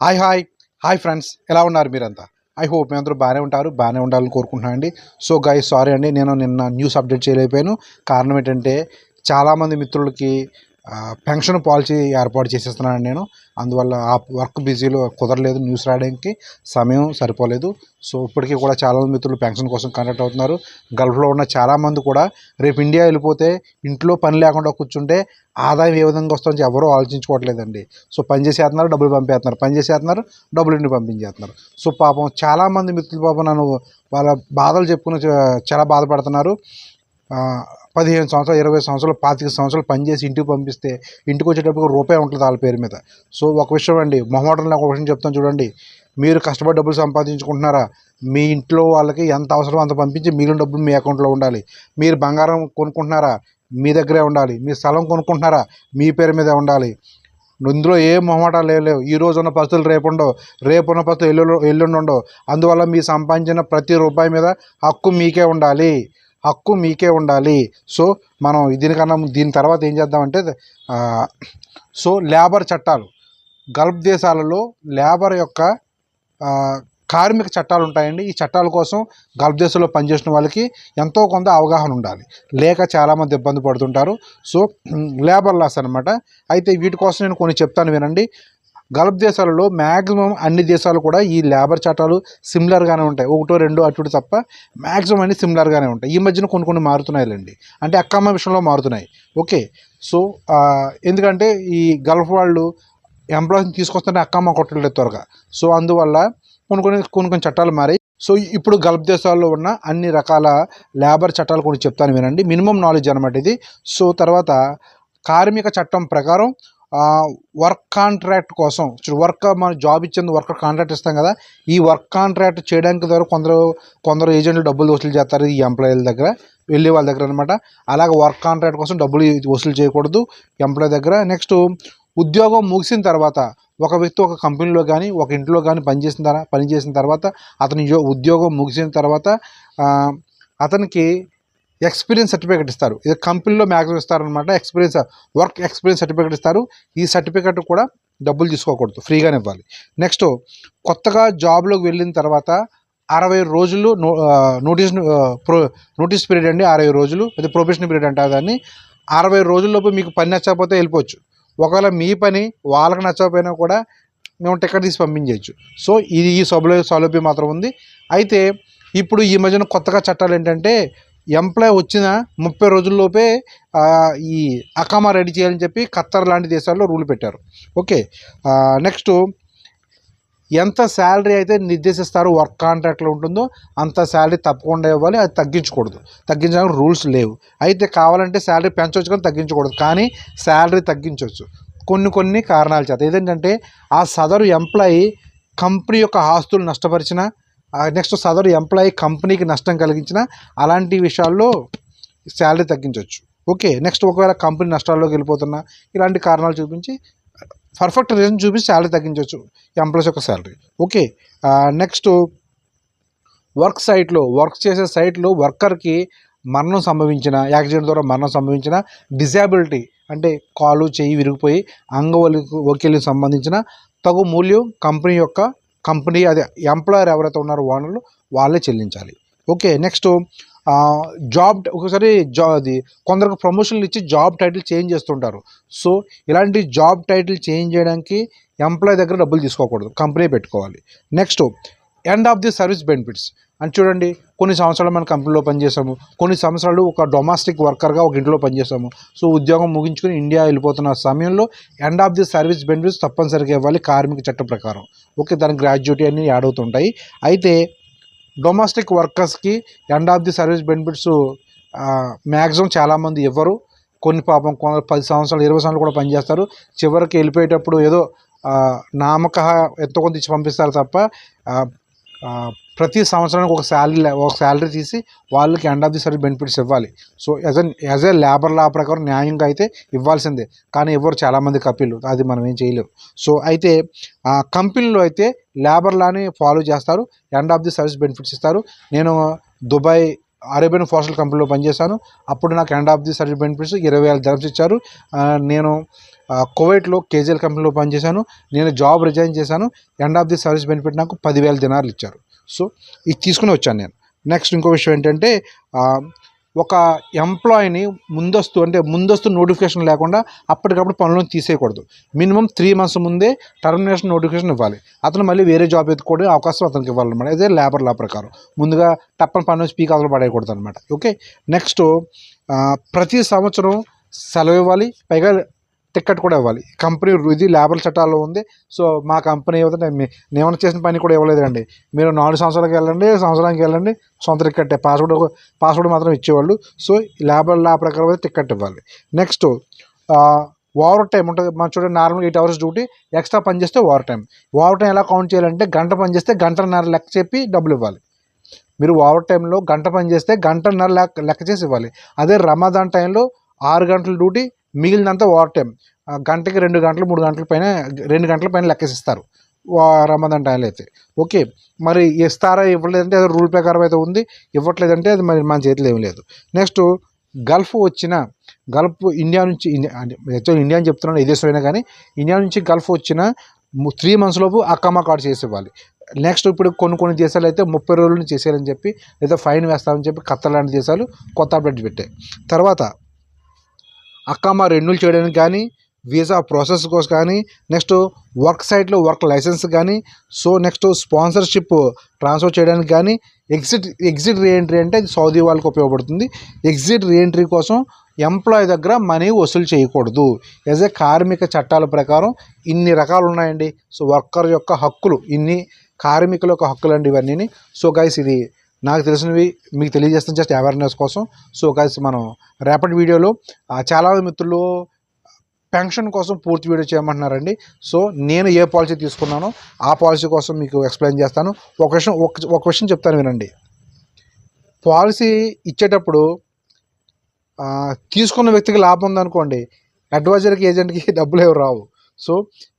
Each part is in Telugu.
Hi hi. Hi friends. ఎలా ఉన్నారు మీరంతా? ఐ హోప్ మీ అందరూ బాగానే ఉంటారు బాగానే ఉండాలని కోరుకుంటున్నాను అండి. సో గాయ సారీ అండి నేను నిన్న న్యూస్ అప్డేట్ చేయలేకపోయాను. కారణం ఏంటంటే చాలామంది మిత్రులకి పెన్షన్ పాలసీ ఏర్పాటు చేసేస్తున్నాను నేను. అందువల్ల ఆ వర్క్ బిజీలో కుదరలేదు. న్యూస్ రాయడానికి సమయం సరిపోలేదు. సో ఇప్పటికీ కూడా చాలామంది మిత్రులు పెన్షన్ కోసం కాంటాక్ట్ అవుతున్నారు. గల్ఫ్లో ఉన్న చాలామంది కూడా రేపు ఇండియా వెళ్ళిపోతే ఇంట్లో పని లేకుండా కూర్చుంటే ఆదాయం ఏ విధంగా వస్తుందో ఎవరూ ఆలోచించుకోవట్లేదండి. సో పని చేసేస్తున్నారు డబ్బులు పంపేస్తున్నారు. పని చేసేస్తున్నారు డబ్బులు ఇంటికి పంపించేస్తున్నారు. సో పాపం చాలామంది మిత్రులు పాపం నన్ను వాళ్ళ బాధలు చెప్పుకుని చాలా బాధపడుతున్నారు. పదిహేను సంవత్సరాలు ఇరవై సంవత్సరాలు పాతిక సంవత్సరాలు పనిచేసి ఇంటికి పంపిస్తే ఇంటికి వచ్చేటప్పుడు రూపాయి ఉంటుంది వాళ్ళ పేరు మీద. సో ఒక విషయం అండి మొహమాటంలో ఒక విషయం చెప్తాను చూడండి. మీరు కష్టపడి డబ్బులు సంపాదించుకుంటున్నారా? మీ ఇంట్లో వాళ్ళకి ఎంత అవసరం అంత పంపించి మిగిలిన డబ్బులు మీ అకౌంట్లో ఉండాలి. మీరు బంగారం కొనుక్కుంటున్నారా? మీ దగ్గరే ఉండాలి. మీ స్థలం కొనుక్కుంటున్నారా? మీ పేరు మీద ఉండాలి. ఇందులో ఏ మొహమాటాలు లేవు లేవు. ఈ రోజు ఉన్న పరిస్థితులు రేపు ఉండవు. రేపు ఉన్న పరిస్థితులు ఎల్లు ఎల్లుండి ఉండవు. అందువల్ల మీ సంపాదించిన ప్రతి రూపాయి మీద హక్కు మీకే ఉండాలి. హక్కు మీకే ఉండాలి. సో మనం దీనికన్నా దీని తర్వాత ఏం చేద్దామంటే సో లేబర్ చట్టాలు. గల్ఫ్ దేశాలలో లేబర్ యొక్క కార్మిక చట్టాలు ఉంటాయండి. ఈ చట్టాల కోసం గల్ఫ్ దేశంలో పనిచేసిన వాళ్ళకి ఎంతో కొంత అవగాహన ఉండాలి. లేక చాలామంది ఇబ్బంది పడుతుంటారు. సో లేబర్ లాస్ అనమాట అయితే వీటి కోసం నేను కొన్ని చెప్తాను వినండి. గల్ఫ్ దేశాలలో మ్యాక్సిమం అన్ని దేశాలు కూడా ఈ లేబర్ చట్టాలు సిమిలర్గానే ఉంటాయి. ఒకటో రెండో అటు తప్ప మ్యాక్సిమం అన్ని సిమిలర్గానే ఉంటాయి. ఈ మధ్యన కొన్ని కొన్ని మారుతున్నాయిలేండి. అంటే అక్కమ్మ విషయంలో మారుతున్నాయి. ఓకే. సో ఎందుకంటే ఈ గల్ఫ్ వాళ్ళు ఎంప్లాయీని తీసుకొస్తుంటే అక్కమ్మ కొట్టలేదు త్వరగా. సో అందువల్ల కొన్ని కొన్ని కొన్ని కొన్ని చట్టాలు మారాయి. సో ఇప్పుడు గల్ఫ్ దేశాల్లో ఉన్న అన్ని రకాల లేబర్ చట్టాలు కొన్ని చెప్తాను వినండి. మినిమం నాలెడ్జ్ అనమాట ఇది. సో తర్వాత కార్మిక చట్టం ప్రకారం వర్క్ కాంట్రాక్ట్ కోసం. వర్క్ మన జాబ్ ఇచ్చింది వర్క్ కాంట్రాక్ట్ ఇస్తాం కదా ఈ వర్క్ కాంట్రాక్ట్ చేయడానికి ద్వారా కొందరు కొందరు ఏజెంట్లు డబ్బులు వసూలు చేస్తారు ఈ ఎంప్లాయీల దగ్గర వెళ్ళే వాళ్ళ దగ్గర అనమాట అలాగే వర్క్ కాంట్రాక్ట్ కోసం డబ్బులు వసూలు చేయకూడదు ఎంప్లాయీ దగ్గర. నెక్స్ట్ ఉద్యోగం ముగిసిన తర్వాత ఒక వ్యక్తి ఒక కంపెనీలో కానీ ఒక ఇంట్లో కానీ పనిచేసిన తర్వాత పనిచేసిన తర్వాత అతని ఉద్యోగం ముగిసిన తర్వాత అతనికి ఎక్స్పీరియన్స్ సర్టిఫికేట్ ఇస్తారు. ఇది కంపెనీలో మ్యాక్సిమం ఇస్తారనమాట ఎక్స్పీరియన్స్ వర్క్ ఎక్స్పీరియన్స్ సర్టిఫికేట్ ఇస్తారు. ఈ సర్టిఫికేట్ కూడా డబ్బులు తీసుకోకూడదు. ఫ్రీగానే ఇవ్వాలి. నెక్స్ట్ కొత్తగా జాబ్లోకి వెళ్ళిన తర్వాత అరవై రోజులు no notice pro notice period అండి అరవై రోజులు. అది ప్రొబేషన్ పీరియడ్ అంటారు దాన్ని. అరవై రోజుల్లోపు మీకు పని నచ్చకపోతే వెళ్ళిపోవచ్చు. ఒకవేళ మీ పని వాళ్ళకి నచ్చకపోయినా కూడా మేము టికెట్ తీసి పంపించవచ్చు సో ఇది ఈ సౌలభ్య సౌలభ్యం మాత్రం ఉంది. అయితే ఇప్పుడు ఈ మధ్యన కొత్తగా చట్టాలు ఏంటంటే ఎంప్లాయ్ వచ్చిన ముప్పై రోజుల్లోపే ఈ అకామా రెడీ చేయాలని చెప్పి ఖత్తర్ లాంటి దేశాల్లో రూల్ పెట్టారు. ఓకే నెక్స్ట్ ఎంత శాలరీ అయితే నిర్దేశిస్తారో వర్క్ కాంట్రాక్ట్లో ఉంటుందో అంత శాలరీ తప్పకుండా ఇవ్వాలి అది తగ్గించకూడదు. తగ్గించడానికి రూల్స్ లేవు. అయితే కావాలంటే శాలరీ పెంచవచ్చు కానీ తగ్గించకూడదు. కానీ శాలరీ తగ్గించవచ్చు. కొన్ని కొన్ని కారణాల చేత. ఏదేంటంటే ఆ సదరు ఎంప్లాయీ కంపెనీ యొక్క ఆస్తులు నష్టపరిచిన నెక్స్ట్ సదరు ఎంప్లాయీ కంపెనీకి నష్టం కలిగించిన అలాంటి విషయాల్లో శాలరీ తగ్గించవచ్చు ఓకే నెక్స్ట్ ఒకవేళ కంపెనీ నష్టాల్లోకి వెళ్ళిపోతున్నా ఇలాంటి కారణాలు చూపించి పర్ఫెక్ట్ రీజన్ చూపించి శాలరీ తగ్గించవచ్చు ఎంప్లాయీస్ యొక్క శాలరీ ఓకే నెక్స్ట్ వర్క్ సైట్లో వర్క్ చేసే సైట్లో వర్కర్కి మరణం సంభవించిన యాక్సిడెంట్ ద్వారా మరణం సంభవించిన డిజాబిలిటీ అంటే కాలు చేయి విరిగిపోయి అంగవలి వకీలకు సంబంధించిన తగు మూల్యం కంపెనీ యొక్క కంపెనీ అదే ఎంప్లాయర్ ఎవరైతే ఉన్నారో ఓనర్లు వాళ్ళే చెల్లించాలి. ఓకే నెక్స్ట్ జాబ్ ఒకసారి జా అది కొందరికి ప్రమోషన్లు ఇచ్చి జాబ్ టైటిల్ చేంజ్ చేస్తుంటారు. సో ఇలాంటి జాబ్ టైటిల్ చేంజ్ చేయడానికి ఎంప్లాయ్ దగ్గర డబ్బులు తీసుకోకూడదు కంపెనీ పెట్టుకోవాలి. Next end of the service benefits. అని చూడండి కొన్ని సంవత్సరాలు మన కంపెనీలో పనిచేసాము కొన్ని సంవత్సరాలు ఒక డొమెస్టిక్ వర్కర్గా ఒక ఇంట్లో పనిచేసాము సో ఉద్యోగం ముగించుకుని ఇండియా వెళ్ళిపోతున్న సమయంలో end of the service benefits తప్పనిసరిగా ఇవ్వాలి కార్మిక చట్టం ప్రకారం. ఓకే దాని గ్రాడ్యుయేటీ అన్ని యాడ్ అవుతుంటాయి. అయితే domestic వర్కర్స్కి end of the service benefits maximum చాలామంది ఇవ్వరు. కొన్ని పాపం కొందరు పది సంవత్సరాలు ఇరవై సంవత్సరాలు కూడా పనిచేస్తారు. చివరికి వెళ్ళిపోయేటప్పుడు ఏదో నామక ఎంతో కొంత ఇచ్చి పంపిస్తారు తప్ప ప్రతి సంవత్సరానికి ఒక శాలరీ ఒక శాలరీ తీసి వాళ్ళకి end of the service benefits ఇవ్వాలి. So as an as a labour law ప్రకారం న్యాయంగా అయితే ఇవ్వాల్సిందే. కానీ ఎవరు చాలామంది కపిల్ అది మనం ఏం చేయలేము సో అయితే ఆ కంపెనీలో అయితే లేబర్ లాని ఫాలో చేస్తారు end of the service benefits ఇస్తారు. నేను దుబాయ్ అరేబియన్ ఫాస్టల్ కంపెనీలో పనిచేశాను. అప్పుడు నాకు end of the service benefits ఇరవై వేల ధరమ్స్ ఇచ్చారు. నేను ఆ, కువైట్లో కేజీఎల్ కంపెనీలో పనిచేశాను. నేను జాబ్ రిజైన్ చేశాను. End of the service benefit నాకు పదివేల దినాలు ఇచ్చారు. సో ఇది తీసుకుని వచ్చాను నేను. నెక్స్ట్ ఇంకో విషయం ఏంటంటే ఒక ఎంప్లాయీని ముందస్తు అంటే ముందస్తు నోటిఫికేషన్ లేకుండా అప్పటికప్పుడు పనులను తీసేయకూడదు. మినిమం త్రీ మంత్స్ ముందే టర్మినేషన్ నోటిఫికేషన్ ఇవ్వాలి. అతను మళ్ళీ వేరే జాబ్ ఎత్తుకోవడం అవకాశం అతనికి ఇవ్వాలన్నమాట అదే లేబర్ లా ప్రకారం. ముందుగా టప్పని పని స్పీక్ అసలు పడేయకూడదు అనమాట ఓకే నెక్స్ట్ ప్రతి సంవత్సరం సెలవు ఇవ్వాలి. పైగా టికెట్ కూడా ఇవ్వాలి. కంపెనీ ఇది లేబర్ చట్టాల్లో ఉంది. సో మా కంపెనీ ఏదంటే నేను చేసిన పని కూడా ఇవ్వలేదండి. మీరు నాలుగు సంవత్సరాలకు వెళ్ళండి సంవత్సరానికి వెళ్ళండి సొంత టికెట్ పాస్వర్డ్ పాస్వర్డ్ మాత్రం ఇచ్చేవాళ్ళు. సో లేబర్ లా ప్రకారం అయితే టికెట్ ఇవ్వాలి. నెక్స్ట్ ఓవర్ టైం ఉంటుంది. మనం చూడండి normal eight hours duty extra పని చేస్తే ఓవర్ టైం ఓవర్ టైం ఎలా కౌంట్ చేయాలంటే గంట పని చేస్తే గంటన్నర లెక్క చెప్పి డబ్బులు ఇవ్వాలి. మీరు ఓవర్ టైంలో గంట పని చేస్తే గంటన్నర లెక్క లెక్క చేసి ఇవ్వాలి. అదే రమాదాన్ టైంలో ఆరు గంటల డ్యూటీ మిగిలినంత ఓవర్ టైం. గంటకి రెండు గంటలు మూడు గంటల పైన రెండు గంటల పైన లెక్కేసిస్తారు. వా- రమదాన్ టైంలో అయితే. ఓకే మరి ఇస్తారా ఇవ్వలేదంటే అది రూల్ ప్రకారం అయితే ఉంది. ఇవ్వట్లేదంటే అది మరి మన చేతిలో ఏమీ లేదు. నెక్స్ట్ గల్ఫ్ వచ్చిన గల్ఫ్ ఇండియా నుంచి ఇండియా అంటే యాక్చువల్ ఇండియా అని చెప్తున్నాను ఏ దేశమైనా కానీ ఇండియా నుంచి గల్ఫ్ వచ్చిన త్రీ మంత్స్ లోపు అక్కమ్మ కార్డు చేసి ఇవ్వాలి నెక్స్ట్ ఇప్పుడు కొన్ని కొన్ని దేశాలు అయితే ముప్పై రోజులు చేసేయాలని చెప్పి లేదా ఫైన్ వేస్తామని చెప్పి కత్త లాంటి దేశాలు కొత్త అప్డేట్ పెట్టాయి. తర్వాత అక్కమ్మ రెన్యూల్ చేయడానికి కానీ వీసా ప్రాసెస్ కోసం కానీ నెక్స్ట్ వర్క్ సైట్లో వర్క్ లైసెన్స్ కానీ సో నెక్స్ట్ స్పాన్సర్షిప్ ట్రాన్స్ఫర్ చేయడానికి కానీ ఎగ్జిట్ ఎగ్జిట్ రీఎంట్రీ అంటే అది సౌదీ వాళ్ళకి ఉపయోగపడుతుంది. ఎగ్జిట్ రీఎంట్రీ కోసం ఎంప్లాయ్ దగ్గర మనీ వసూలు చేయకూడదు. యాజ్ ఏ కార్మిక చట్టాల ప్రకారం ఇన్ని రకాలు ఉన్నాయండి. సో వర్కర్ యొక్క హక్కులు ఇన్ని కార్మికుల యొక్క హక్కులు అండి ఇవన్నీ సో గైస్ ఇది నాకు తెలిసినవి మీకు తెలియజేస్తాను జస్ట్ అవేర్నెస్ కోసం. సో కలిసి మనం రేపటి వీడియోలో ఆ, చాలా మిత్రులు పెన్షన్ కోసం పూర్తి వీడియో చేయమంటున్నారండి. సో నేను ఏ పాలసీ తీసుకున్నానో ఆ పాలసీ కోసం మీకు ఎక్స్ప్లెయిన్ చేస్తాను. ఒక విషయం ఒక ఒక విషయం చెప్తాను వినండి. పాలసీ ఇచ్చేటప్పుడు తీసుకున్న వ్యక్తికి లాభం ఉందనుకోండి అడ్వైజర్కి ఏజెంట్కి డబ్బులు ఏవి రావు. సో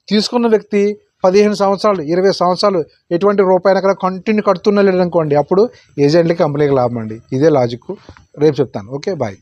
తీసుకున్న వ్యక్తి పదిహేను సంవత్సరాలు ఇరవై సంవత్సరాలు ఎటువంటి రూపాయన కంటిన్యూ కడుతున్నా లేదనుకోండి అప్పుడు ఏజెంట్లకి కంపెనీకి లాభం అండి. ఇదే లాజిక్ రేపు చెప్తాను. Okay bye